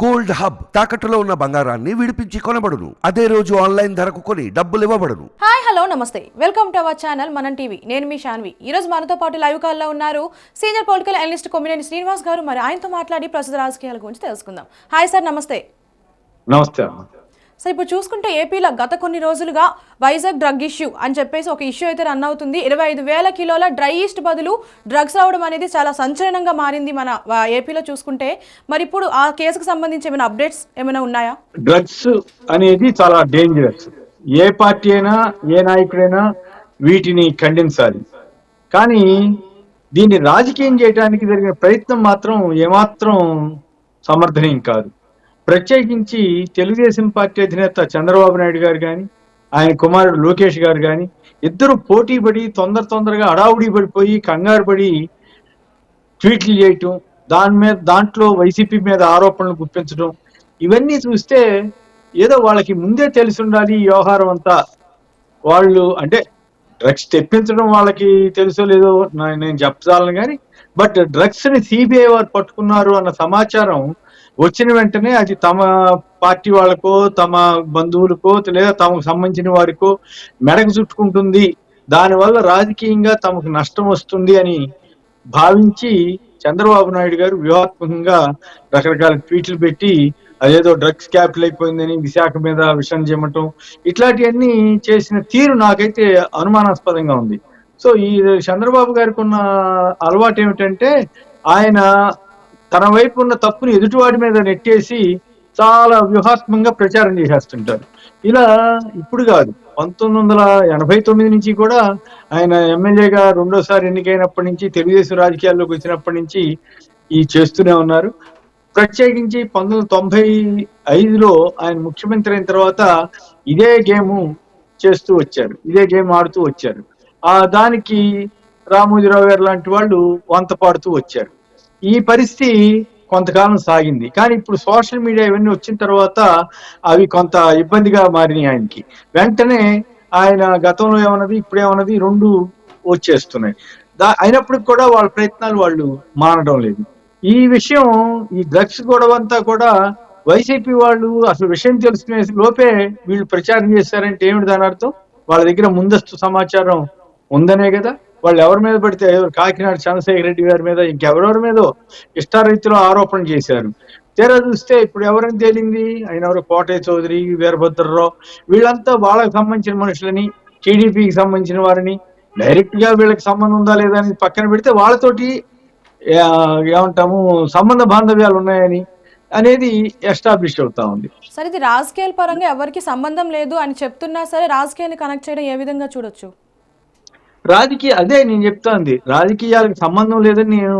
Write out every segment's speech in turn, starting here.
Gold hub తాకట్టులో ఉన్న బంగారాన్ని విడిపించి కొనబడును. అదే రోజు ఆన్లైన్ ధరకు కొని డబ్బులు ఇవ్వబడును. హాయ్ హలో నమస్తే. Welcome to our channel Manam TV. నేను మీ శాన్వి ఈ రోజు మనతో పాటు లైవ్ కాల్లో ఉన్నారు senior political analyst Kommineni Srinivas garu. మరి ఆయనతో మాట్లాడి ప్రస్తుత రాజకీయాల గురించి తెలుసుకుందాం. హాయ్ సార్ నమస్తే. నమస్తే సో సార్ ఇప్పుడు చూసుకుంటే ఏపీలో గత కొన్ని రోజులుగా వైజాగ్ డ్రగ్ ఇష్యూ అని చెప్పేసి ఒక ఇష్యూ అయితే రన్ అవుతుంది. ఇరవై ఐదు వేల కిలోల డ్రై ఈస్ట్ బదులు డ్రగ్స్ రావడం అనేది చాలా సంచలనంగా మారింది మన ఏపీలో చూసుకుంటే. మరి ఇప్పుడు ఆ కేసుకు సంబంధించి ఏమైనా అప్డేట్స్ ఏమైనా ఉన్నాయా? డ్రగ్స్ అనేది చాలా డేంజరస్ ఏ పార్టీ అయినా ఏ నాయకుడైనా వీటిని ఖండించాలి. కానీ దీన్ని రాజకీయం చేయడానికి జరిగిన ప్రయత్నం మాత్రం ఏమాత్రం సమర్థనీయం కాదు. ప్రత్యేకించి తెలుగుదేశం పార్టీ అధినేత చంద్రబాబు నాయుడు గారు కానీ ఆయన కుమారుడు లోకేష్ గారు కానీ ఇద్దరు పోటీ పడి తొందర తొందరగా అడావుడి పడిపోయి కంగారు పడి ట్వీట్లు చేయటం దాని మీద దాంట్లో వైసీపీ మీద ఆరోపణలు గుప్పించడం ఇవన్నీ చూస్తే ఏదో వాళ్ళకి ముందే తెలిసి ఉండాలి ఈ వ్యవహారం అంతా. వాళ్ళు అంటే డ్రగ్స్ తెప్పించడం వాళ్ళకి తెలుసో లేదో నేను చెప్పాలను కానీ బట్ డ్రగ్స్ని సిబిఐ వారు పట్టుకున్నారు అన్న సమాచారం వచ్చిన వెంటనే అది తమ పార్టీ వాళ్ళకో తమ బంధువులకో లేదా తమకు సంబంధించిన వారికో మెడకు చుట్టుకుంటుంది. దానివల్ల రాజకీయంగా తమకు నష్టం వస్తుంది అని భావించి చంద్రబాబు నాయుడు గారు వ్యూహాత్మకంగా రకరకాల ట్వీట్లు పెట్టి అదేదో డ్రగ్స్ క్యాపిటల్ అయిపోయిందని విశాఖ మీద విషయం చేయమటం ఇట్లాంటివన్నీ చేసిన తీరు నాకైతే అనుమానాస్పదంగా ఉంది. సో ఈ చంద్రబాబు గారికి ఉన్న అలవాటు ఏమిటంటే ఆయన తన వైపు ఉన్న తప్పుని ఎదుటివాడి మీద నెట్టేసి చాలా వ్యూహాత్మకంగా ప్రచారం చేసేస్తుంటారు. ఇలా ఇప్పుడు కాదు పంతొమ్మిది వందల ఎనభై తొమ్మిది నుంచి కూడా ఆయన ఎమ్మెల్యేగా రెండోసారి ఎన్నికైనప్పటి నుంచి తెలుగుదేశం రాజకీయాల్లోకి వచ్చినప్పటి నుంచి ఈ చేస్తూనే ఉన్నారు. ప్రత్యేకించి పంతొమ్మిది వందల తొంభై ఐదులో ఆయన ముఖ్యమంత్రి అయిన తర్వాత ఇదే గేమ్ చేస్తూ వచ్చారు ఇదే గేమ్ ఆడుతూ వచ్చారు. ఆ దానికి రామోజీరావు గారు లాంటి వాళ్ళు వంత పాడుతూ వచ్చారు. ఈ పరిస్థితి కొంతకాలం సాగింది. కానీ ఇప్పుడు సోషల్ మీడియా ఇవన్నీ వచ్చిన తర్వాత అవి కొంత ఇబ్బందిగా మారినాయి ఆయనకి. వెంటనే ఆయన గతంలో ఏమన్నది ఇప్పుడు ఏమన్నది రెండు వచ్చేస్తున్నాయి. దా అయినప్పటికి కూడా వాళ్ళ ప్రయత్నాలు వాళ్ళు మానడం లేదు. ఈ విషయం ఈ డ్రగ్స్ గొడవ అంతా కూడా వైసీపీ వాళ్ళు అసలు విషయం తెలుసుకునే లోపే వీళ్ళు ప్రచారం చేశారంటే ఏమిటి దాని అర్థం? వాళ్ళ దగ్గర ముందస్తు సమాచారం ఉందనే కదా? వాళ్ళు ఎవరి మీద పడితే కాకినాడ చంద్రశేఖర రెడ్డి గారి మీద ఇంకెవరెవరి మీదో ఇష్టారీతిలో ఆరోపణ చేశారు. తీరా చూస్తే ఇప్పుడు ఎవరని తేలింది? ఆయన ఎవరు? కోటయ్య చౌదరి వీరభద్రరావు. వీళ్ళంతా వాళ్ళకి సంబంధించిన మనుషులని టీడీపీకి సంబంధించిన వారిని డైరెక్ట్గా వీళ్ళకి సంబంధం ఉందా లేదా అని పక్కన పెడితే వాళ్ళతోటి ఏమంటాము సంబంధ బాంధవ్యాలు ఉన్నాయని అనేది ఎస్టాబ్లిష్ అవుతా ఉంది. సరే ఇది రాజకీయాల పరంగా ఎవరికి సంబంధం లేదు అని చెప్తున్నా సరే రాజకీయాన్ని కనెక్ట్ చేయడం ఏ విధంగా చూడొచ్చు? రాజకీయ అదే నేను చెప్తాంది. రాజకీయాలకు సంబంధం లేదని నేను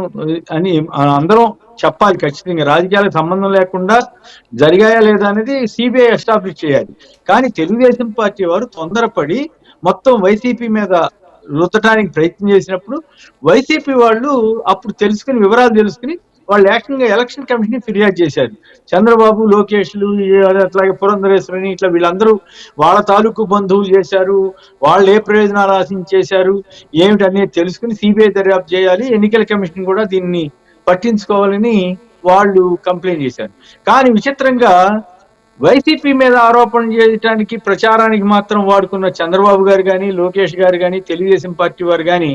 అని అందరం చెప్పాలి ఖచ్చితంగా. రాజకీయాలకు సంబంధం లేకుండా జరిగాయా లేదా అనేది సిబిఐ ఎస్టాబ్లిష్ చేయాలి. కానీ తెలుగుదేశం పార్టీ వారు తొందరపడి మొత్తం వైసీపీ మీద రుద్దటానికి ప్రయత్నం చేసినప్పుడు వైసీపీ వాళ్ళు అప్పుడు తెలుసుకుని వివరాలు తెలుసుకుని వాళ్ళు ఏకంగా ఎలక్షన్ కమిషన్ ఫిర్యాదు చేశారు. చంద్రబాబు లోకేష్లు అట్లాగే పురంధరేశ్వరిని ఇట్లా వీళ్ళందరూ వాళ్ళ తాలూకు బంధువులు చేశారు వాళ్ళు ఏ ప్రయోజనాలు ఆశించేశారు ఏమిటనేది ఏమిటి అనేది తెలుసుకుని సిబిఐ దర్యాప్తు చేయాలి ఎన్నికల కమిషన్ కూడా దీన్ని పట్టించుకోవాలని వాళ్ళు కంప్లైంట్ చేశారు. కానీ విచిత్రంగా వైసీపీ మీద ఆరోపణ చేయడానికి ప్రచారానికి మాత్రం వాడుకున్న చంద్రబాబు గారు కానీ లోకేష్ గారు కానీ తెలుగుదేశం పార్టీ వారు కానీ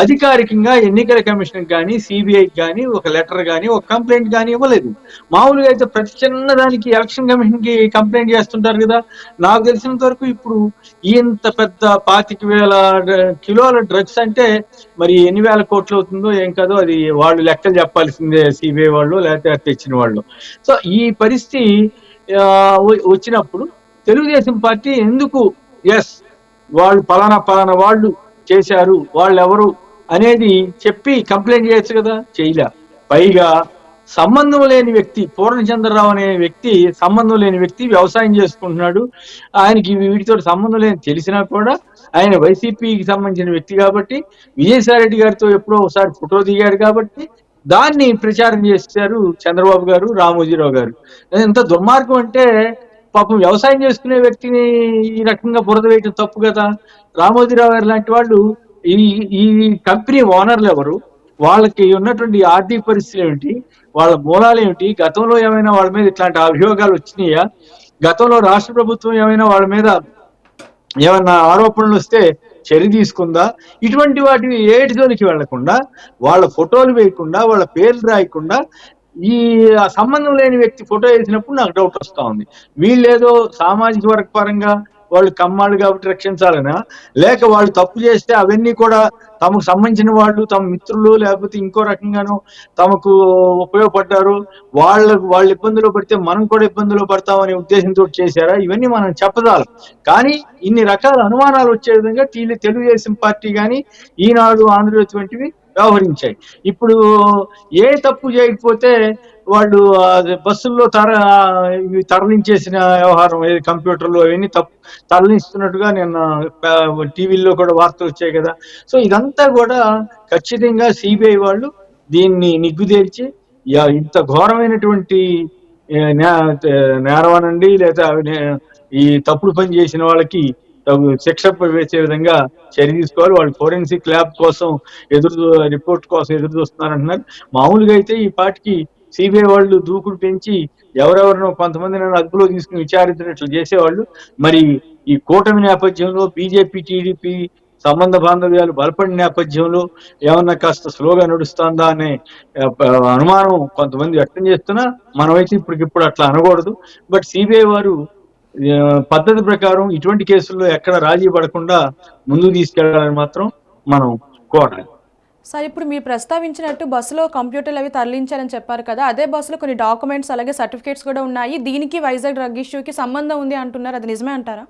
అధికారికంగా ఎన్నికల కమిషన్ కానీ సిబిఐకి కానీ ఒక లెటర్ కానీ ఒక కంప్లైంట్ కానీ ఇవ్వలేదు. మామూలుగా అయితే ప్రతి చిన్న దానికి ఎలక్షన్ కమిషన్కి కంప్లైంట్ చేస్తుంటారు కదా. నాకు తెలిసినంత వరకు ఇప్పుడు ఇంత పెద్ద పాతిక వేల కిలోల డ్రగ్స్ అంటే మరి ఎన్ని వేల కోట్లు అవుతుందో ఏం కాదో అది వాళ్ళు లెక్కలు చెప్పాల్సిందే సిబిఐ వాళ్ళు లేకపోతే తెచ్చిన వాళ్ళు. సో ఈ పరిస్థితి వచ్చినప్పుడు తెలుగుదేశం పార్టీ ఎందుకు ఎస్ వాళ్ళు పలానా పలానా వాళ్ళు చేశారు వాళ్ళు ఎవరు అనేది చెప్పి కంప్లైంట్ చేయొచ్చు కదా? చేయలే. పైగా సంబంధం లేని వ్యక్తి పూర్ణచంద్రరావు అనే వ్యక్తి సంబంధం లేని వ్యక్తి వ్యవసాయం చేసుకుంటున్నాడు. ఆయనకి వీటితో సంబంధం లేని తెలిసినా కూడా ఆయన వైసీపీకి సంబంధించిన వ్యక్తి కాబట్టి విజయసాయి రెడ్డి గారితో ఎప్పుడో ఒకసారి ఫోటో దిగాడు కాబట్టి దాన్ని ప్రచారం చేశారు చంద్రబాబు గారు రామోజీరావు గారు. ఎంత దుర్మార్గం అంటే పాపం వ్యవసాయం చేసుకునే వ్యక్తిని ఈ రకంగా బురద వేయటం తప్పు కదా. రామోజీరావు గారు లాంటి వాళ్ళు ఈ ఈ కంపెనీ ఓనర్లు ఎవరు? వాళ్ళకి ఉన్నటువంటి ఆర్థిక పరిస్థితులు ఏమిటి? వాళ్ళ మూలాలు ఏమిటి? గతంలో ఏమైనా వాళ్ళ మీద ఇట్లాంటి అభియోగాలు వచ్చినాయా? గతంలో రాష్ట్ర ప్రభుత్వం ఏమైనా వాళ్ళ మీద ఏమన్నా ఆరోపణలు వస్తే చర్య తీసుకుందా? ఇటువంటి వాటివి ఏటి వెళ్ళకుండా వాళ్ళ ఫోటోలు వేయకుండా వాళ్ళ పేర్లు రాయకుండా ఈ సంబంధం లేని వ్యక్తి ఫోటో వేసినప్పుడు నాకు డౌట్ వస్తా ఉంది. వీళ్ళేదో సామాజిక వర్గ పరంగా వాళ్ళు కమ్మాళ్ళు కాబట్టి రక్షించాలనా? లేక వాళ్ళు తప్పు చేస్తే అవన్నీ కూడా తమకు సంబంధించిన వాళ్ళు తమ మిత్రులు లేకపోతే ఇంకో రకంగానూ తమకు ఉపయోగపడ్డారు. వాళ్ళ వాళ్ళు ఇబ్బందులు పడితే మనం కూడా ఇబ్బందులు పడతామనే ఉద్దేశంతో చేశారా? ఇవన్నీ మనం చెప్పదాలం కానీ ఇన్ని రకాల అనుమానాలు వచ్చే విధంగా టీలు తెలుగుదేశం పార్టీ కానీ ఈనాడు ఆంధ్రజ్యోతి వంటివి వ్యవహరించాయి. ఇప్పుడు ఏ తప్పు చేయకపోతే వాళ్ళు బస్సుల్లో తర తరలించేసిన వ్యవహారం ఏది కంప్యూటర్లు అవన్నీ తప్పు తరలిస్తున్నట్టుగా నిన్న టీవీల్లో కూడా వార్తలు వచ్చాయి కదా. సో ఇదంతా కూడా ఖచ్చితంగా సిబిఐ వాళ్ళు దీన్ని నిగ్గుదేల్చి ఇంత ఘోరమైనటువంటి నే- నేరవనండి లేదా ఈ తప్పుడు పని చేసిన వాళ్ళకి తగు శిక్ష వేసే విధంగా చర్య తీసుకోవాలి. వాళ్ళు ఫోరెన్సిక్ ల్యాబ్ కోసం ఎదురు రిపోర్ట్ కోసం ఎదురు చూస్తున్నారంటున్నారు. మామూలుగా అయితే ఈ పాటికి సిబిఐ వాళ్ళు దూకుడు పెంచి ఎవరెవరినో కొంతమంది అదుపులో తీసుకుని విచారించినట్లు చేసేవాళ్ళు. మరి ఈ కూటమి నేపథ్యంలో బీజేపీ టీడీపీ సంబంధ బాంధవ్యాలు బలపడిన నేపథ్యంలో ఏమన్నా కాస్త స్లోగా నడుస్తుందా అనే అనుమానం కొంతమంది వ్యక్తం చేస్తున్నా మనమైతే ఇప్పటికిప్పుడు అట్లా అనకూడదు. బట్ సిబిఐ వారు పద్ధతి ప్రకారం ఇటువంటి కేసుల్లో ఎక్కడ రాజీ పడకుండా ముందుకు తీసుకెళ్ళాలని మాత్రం మనం కోరాలి సార్ ఇప్పుడు మీరు ప్రస్తావించినట్టు బస్సులో కంప్యూటర్లు అవి తరలించారని చెప్పారు కదా అదే బస్సులో కొన్ని డాక్యుమెంట్స్ అలాగే సర్టిఫికేట్స్ కూడా ఉన్నాయి. దీనికి వైజాగ్ డ్రగ్ ఇష్యూకి సంబంధం ఉంది అంటున్నారు. అది నిజమే అంటారా?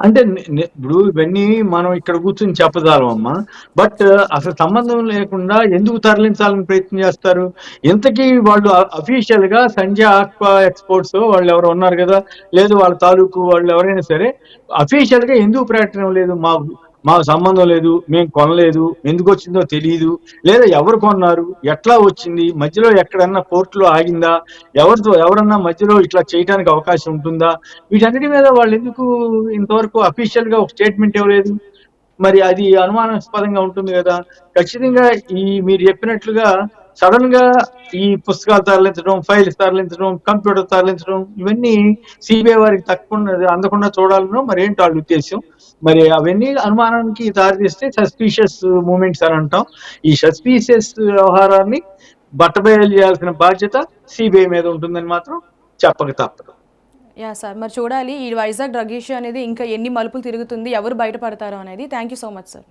అంటే ఇప్పుడు ఇవన్నీ మనం ఇక్కడ కూర్చొని చెప్పదాలం అమ్మా బట్ uh, అసలు సంబంధం లేకుండా ఎందుకు తరలించాలని ప్రయత్నం చేస్తారు? ఇంతకీ వాళ్ళు అఫీషియల్గా సంజయ్ ఆక్వా ఎక్స్పోర్ట్స్ వాళ్ళు ఎవరు ఉన్నారు కదా లేదు వాళ్ళ తాలూకు వాళ్ళు ఎవరైనా సరే అఫీషియల్గా ఎందుకు ప్రకటన లేదు? మా మాకు సంబంధం లేదు మేము కొనలేదు ఎందుకు వచ్చిందో తెలియదు లేదా ఎవరు కొన్నారు ఎట్లా వచ్చింది మధ్యలో ఎక్కడన్నా కోర్టులో ఆగిందా ఎవరితో ఎవరన్నా మధ్యలో ఇట్లా చేయడానికి అవకాశం ఉంటుందా? వీటన్నిటి మీద వాళ్ళు ఎందుకు ఇంతవరకు అఫీషియల్గా ఒక స్టేట్మెంట్ ఇవ్వలేదు? మరి అది అనుమానాస్పదంగా ఉంటుంది కదా. ఖచ్చితంగా ఈ మీరు చెప్పినట్లుగా సడన్గా ఈ పుస్తకాలు తరలించడం ఫైల్స్ తరలించడం కంప్యూటర్ తరలించడం ఇవన్నీ సిబిఐ వారికి తప్పకుండా అందకుండా చూడాలనో మరి ఏంటి వాళ్ళ ఉద్దేశం మరి అవన్నీ అనుమానానికి దారితీస్తే సస్పీషియస్ మూమెంట్స్ అని అంటాం. ఈ సస్పీషియస్ వ్యవహారాన్ని బట్టబయలు చేయాల్సిన బాధ్యత సిబిఐ మీద ఉంటుందని మాత్రం చెప్పక తప్పదు. యా సార్ మరి చూడాలి. ఈ వైజాగ్ డ్రగ్ ఇష్యూ అనేది ఇంకా ఎన్ని మలుపులు తిరుగుతుంది ఎవరు బయటపడతారో అనేది. Thank you so much sir.